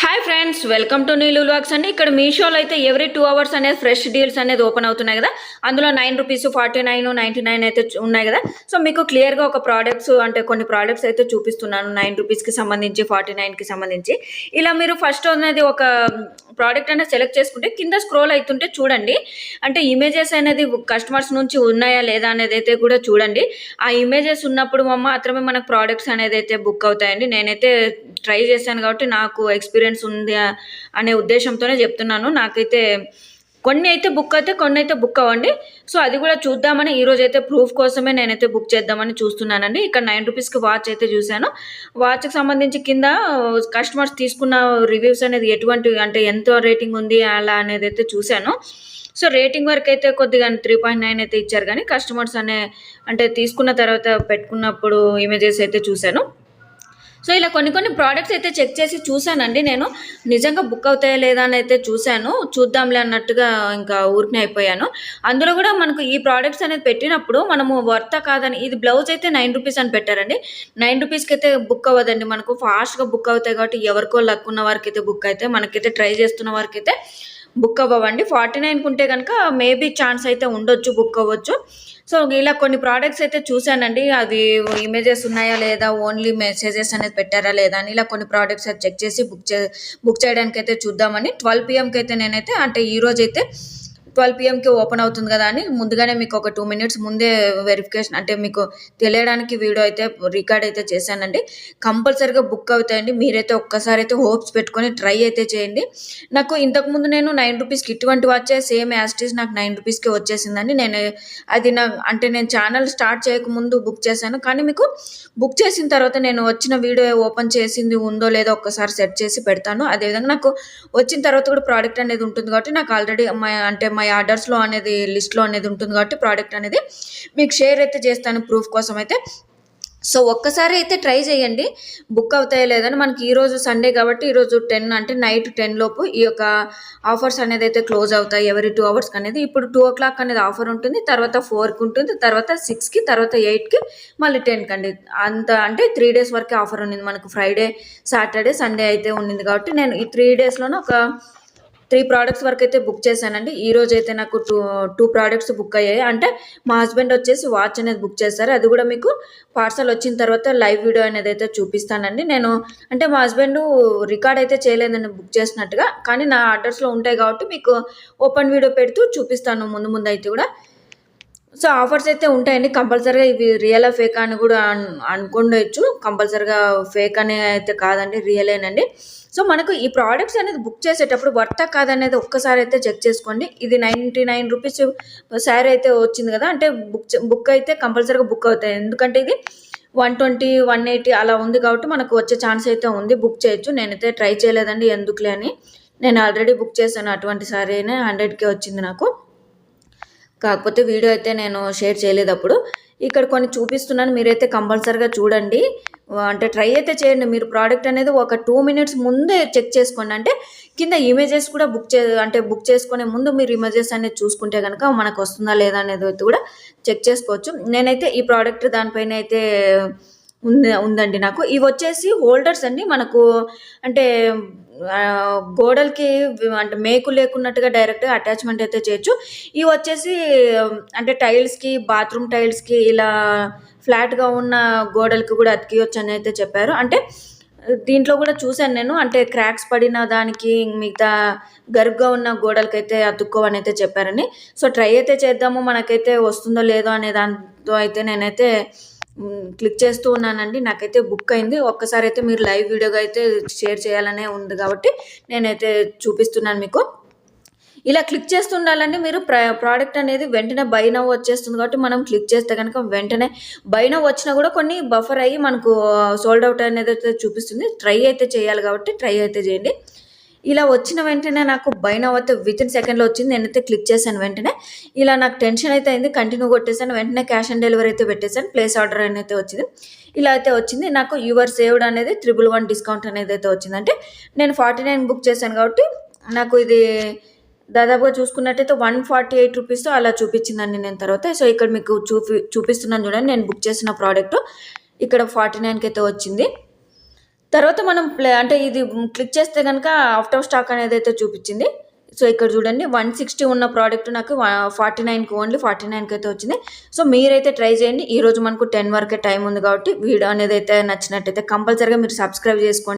Hi friends welcome to Neelu vlogs అండి. ఇక్కడ మీషోలో అయితే ఎవ్రీ టూ అవర్స్ అనేది ఫ్రెష్ డీల్స్ అనేది ఓపెన్ అవుతున్నాయి కదా. అందులో nine rupees forty nine ninety nine అయితే ఉన్నాయి కదా. సో మీకు క్లియర్గా ఒక ప్రోడక్ట్స్ అంటే కొన్ని ప్రోడక్ట్స్ అయితే చూపిస్తున్నాను. నైన్ రూపీస్కి సంబంధించి ఫార్టీ నైన్కి సంబంధించి. ఇలా మీరు ఫస్ట్ అనేది ఒక ప్రోడక్ట్ అనేది సెలెక్ట్ చేసుకుంటే కింద స్క్రోల్ అవుతుంటే చూడండి. అంటే ఇమేజెస్ అనేది కస్టమర్స్ నుంచి ఉన్నాయా లేదా అనేది అయితే కూడా చూడండి. ఆ ఇమేజెస్ ఉన్నప్పుడు మాత్రమే మనకు ప్రోడక్ట్స్ అనేది అయితే బుక్ అవుతాయండి. నేనైతే ట్రై చేశాను కాబట్టి నాకు ఎక్స్పీరియన్స్ ఉంది అనే ఉద్దేశంతోనే చెప్తున్నాను. నాకైతే కొన్ని అయితే బుక్ అయితే కొన్ని అయితే బుక్ అవ్వండి. సో అది కూడా చూద్దామని ఈరోజు అయితే ప్రూఫ్ కోసమే నేనైతే బుక్ చేద్దామని చూస్తున్నానండి. ఇక్కడ నైన్ రూపీస్కి వాచ్ అయితే చూశాను. వాచ్కి సంబంధించి కింద uh, కస్టమర్స్ తీసుకున్న రివ్యూస్ అనేది ఎటువంటి అంటే ఎంత రేటింగ్ ఉంది అలా అనేది అయితే చూశాను. సో రేటింగ్ వరకు అయితే కొద్దిగా త్రీ పాయింట్ నైన్ అయితే ఇచ్చారు. కానీ కస్టమర్స్ అనే అంటే తీసుకున్న తర్వాత పెట్టుకున్నప్పుడు ఇమేజెస్ అయితే చూశాను. సో ఇలా కొన్ని కొన్ని ప్రోడక్ట్స్ అయితే చెక్ చేసి చూశానండి నేను. నిజంగా బుక్ అవుతాయా లేదా అని అయితే చూశాను. చూద్దాంలే అన్నట్టుగా ఇంకా ఊరికనే అయిపోయాను. అందులో కూడా మనకు ఈ ప్రోడక్ట్స్ అనేది పెట్టినప్పుడు మనము వర్త కాదని ఇది బ్లౌజ్ అయితే నైన్ రూపీస్ అని పెట్టారండి. నైన్ రూపీస్కి అయితే బుక్ అవ్వదండి మనకు. ఫాస్ట్గా బుక్ అవుతాయి కాబట్టి ఎవరికో లక్ ఉన్న వారికి అయితే బుక్ అయితే మనకైతే ట్రై చేస్తున్న వారికి అయితే బుక్ అవ్వండి ఫార్టీ నైన్కి ఉంటే కనుక మేబీ ఛాన్స్ అయితే ఉండొచ్చు బుక్ అవ్వచ్చు. సో ఇలా కొన్ని ప్రోడక్ట్స్ అయితే చూశానండి. అది ఇమేజెస్ ఉన్నాయా లేదా ఓన్లీ మెసేజెస్ అనేది పెట్టారా లేదా అని ఇలా కొన్ని ప్రోడక్ట్స్ అయితే చెక్ చేసి బుక్ చే బుక్ చేయడానికి అయితే చూద్దామని. ట్వెల్వ్ పిఎంకి అయితే నేనైతే అంటే ఈరోజైతే ట్వెల్వ్ పిఎంకి ఓపెన్ అవుతుంది కదా అని ముందుగానే మీకు ఒక టూ మినిట్స్ ముందే వెరిఫికేషన్ అంటే మీకు తెలియడానికి వీడియో అయితే రికార్డ్ అయితే చేశానండి. కంపల్సరీగా బుక్ అవుతాయండి. మీరైతే ఒక్కసారి అయితే హోప్స్ పెట్టుకొని ట్రై అయితే చేయండి. నాకు ఇంతకుముందు నేను నైన్ రూపీస్కి ఇటువంటి వచ్చే సేమ్ యాస్టీస్ నాకు నైన్ రూపీస్కి వచ్చేసిందండి. నేను అది నా అంటే నేను ఛానల్ స్టార్ట్ చేయకముందు బుక్ చేశాను. కానీ మీకు బుక్ చేసిన తర్వాత నేను వచ్చిన వీడియో ఓపెన్ చేసింది ఉందో లేదో ఒక్కసారి సెట్ చేసి పెడతాను. అదేవిధంగా నాకు వచ్చిన తర్వాత కూడా ప్రోడక్ట్ అనేది ఉంటుంది కాబట్టి నాకు ఆల్రెడీ మై అంటే మై ఆర్డర్స్లో అనేది లిస్ట్లో అనేది ఉంటుంది కాబట్టి ప్రోడక్ట్ అనేది మీకు షేర్ అయితే చేస్తాను ప్రూఫ్ కోసం అయితే. సో ఒక్కసారి అయితే ట్రై చేయండి. బుక్ అవుతాయో లేదని మనకి ఈరోజు సండే కాబట్టి ఈరోజు టెన్ అంటే నైట్ టెన్ లోపు ఈ యొక్క ఆఫర్స్ అనేది అయితే క్లోజ్ అవుతాయి ఎవరి టూ అవర్స్కి అనేది. ఇప్పుడు టూ ఓ క్లాక్ అనేది ఆఫర్ ఉంటుంది తర్వాత ఫోర్కి ఉంటుంది తర్వాత సిక్స్కి తర్వాత ఎయిట్కి మళ్ళీ టెన్కి అండి. అంత అంటే త్రీ డేస్ వరకే ఆఫర్ ఉండింది మనకు ఫ్రైడే సాటర్డే సండే అయితే ఉండింది కాబట్టి నేను ఈ త్రీ డేస్లోనే ఒక త్రీ ప్రోడక్ట్స్ వరకు అయితే బుక్ చేశానండి. ఈ రోజు అయితే నాకు టూ టూ ప్రోడక్ట్స్ బుక్ అయ్యాయి. అంటే మా హస్బెండ్ వచ్చేసి వాచ్ అనేది బుక్ చేశారు. అది కూడా మీకు పార్సల్ వచ్చిన తర్వాత లైవ్ వీడియో అనేది అయితే చూపిస్తానండి. నేను అంటే మా హస్బెండ్ రికార్డ్ అయితే చేయలేదండి బుక్ చేసినట్టుగా కానీ నా ఆర్డర్స్లో ఉంటాయి కాబట్టి మీకు ఓపెన్ వీడియో పెడుతూ చూపిస్తాను ముందు ముందు అయితే కూడా. సో ఆఫర్స్ అయితే ఉంటాయండి. కంపల్సరీగా ఇవి రియల్ ఫేక్ అని కూడా అన్ కంపల్సరీగా ఫేక్ అనే అయితే కాదండి. రియలేనండి సో మనకు ఈ ప్రోడక్ట్స్ అనేది బుక్ చేసేటప్పుడు వర్త కాదనేది ఒక్కసారి అయితే చెక్ చేసుకోండి. ఇది నైంటీ నైన్ రూపీస్ శారీ అయితే వచ్చింది కదా అంటే బుక్ బుక్ అయితే కంపల్సరీగా బుక్ అవుతాయి. ఎందుకంటే ఇది వన్ ట్వంటీ వన్ ఎయిటీ అలా ఉంది కాబట్టి మనకు వచ్చే ఛాన్స్ అయితే ఉంది. బుక్ చేయొచ్చు. నేనైతే ట్రై చేయలేదండి. ఎందుకులే అని. నేను ఆల్రెడీ బుక్ చేశాను. అటువంటి సారీనే హండ్రెడ్కే వచ్చింది నాకు. కాకపోతే వీడియో అయితే నేను షేర్ చేయలేదు అప్పుడు. ఇక్కడ కొన్ని చూపిస్తున్నాను మీరైతే కంపల్సరీగా చూడండి. అంటే ట్రై అయితే చేయండి మీరు ప్రోడక్ట్ అనేది ఒక టూ మినిట్స్ ముందే చెక్ చేసుకోండి. అంటే కింద ఇమేజెస్ కూడా బుక్ చే అంటే బుక్ చేసుకునే ముందు మీరు ఇమేజెస్ అనేది చూసుకుంటే కనుక మనకు వస్తుందా లేదా అనేది అయితే కూడా చెక్ చేసుకోవచ్చు. నేనైతే ఈ ప్రోడక్ట్ దానిపైన అయితే ఉంది ఉందండి నాకు. ఇవి వచ్చేసి హోల్డర్స్ అండి మనకు అంటే గోడలకి అంటే మేకు లేకున్నట్టుగా డైరెక్ట్గా అటాచ్మెంట్ అయితే చేయొచ్చు. ఇవి వచ్చేసి అంటే టైల్స్కి బాత్రూమ్ టైల్స్కి ఇలా ఫ్లాట్గా ఉన్న గోడలకి కూడా అతికియొచ్చు అని అయితే చెప్పారు. అంటే దీంట్లో కూడా చూశాను నేను. అంటే క్రాక్స్ పడిన దానికి మిగతా గరుగ్గా ఉన్న గోడలకైతే అతుక్కోవని అయితే చెప్పారని. సో ట్రై అయితే చేద్దాము. మనకైతే వస్తుందో లేదో అనే దాంతో అయితే నేనైతే క్లిక్ చేస్తూ ఉన్నానండి. నాకైతే బుక్ అయింది. ఒక్కసారి అయితే మీరు లైవ్ వీడియోగా అయితే షేర్ చేయాలనే ఉంది కాబట్టి నేనైతే చూపిస్తున్నాను మీకు. ఇలా క్లిక్ చేస్తుండాలండి మీరు. ప్ర ప్రోడక్ట్ అనేది వెంటనే బై నవ్ వచ్చేస్తుంది కాబట్టి మనం క్లిక్ చేస్తే కనుక వెంటనే బై నవ్ వచ్చినా కూడా కొన్ని బఫర్ అయ్యి మనకు సోల్డ్ అవుట్ అనేది అయితే చూపిస్తుంది. ట్రై అయితే చేయాలి కాబట్టి ట్రై అయితే చేయండి. ఇలా వచ్చిన వెంటనే నాకు బైన్ అయితే విత్ ఇన్ సెకండ్లో వచ్చింది. నేనైతే క్లిక్ చేశాను వెంటనే. ఇలా నాకు టెన్షన్ అయితే అయింది. కంటిన్యూ కొట్టేశాను. వెంటనే క్యాష్ ఆన్ డెలివరీ అయితే పెట్టేశాను. ప్లేస్ ఆర్డర్ అయితే వచ్చింది. ఇలా అయితే వచ్చింది. నాకు యువర్ సేవ్డ్ అనేది త్రిబుల్ వన్ డిస్కౌంట్ అనేది అయితే వచ్చింది. అంటే నేను ఫార్టీ నైన్ బుక్ చేశాను కాబట్టి నాకు ఇది దాదాపుగా చూసుకున్నట్టయితే వన్ ఫార్టీ ఎయిట్ రూపీస్ అలా చూపించిందండి నేను తర్వాత. సో ఇక్కడ మీకు చూపి చూపిస్తున్నాను చూడండి. నేను బుక్ చేసిన ప్రోడక్ట్ ఇక్కడ ఫార్టీ నైన్కి అయితే వచ్చింది. తర్వాత మనం ప్లే అంటే ఇది క్లిక్ చేస్తే కనుక అవుట్ ఆఫ్ స్టాక్ అనేది అయితే చూపించింది. సో ఇక్కడ చూడండి వన్ సిక్స్టీ ఉన్న ప్రోడక్ట్ నాకు ఫార్టీ నైన్కి ఓన్లీ ఫార్టీ నైన్కి అయితే వచ్చింది. సో మీరైతే ట్రై చేయండి. ఈ రోజు మనకు టెన్ వరకే టైం ఉంది కాబట్టి వీడియో అనేది అయితే నచ్చినట్టయితే కంపల్సరీగా మీరు సబ్స్క్రైబ్ చేసుకోండి.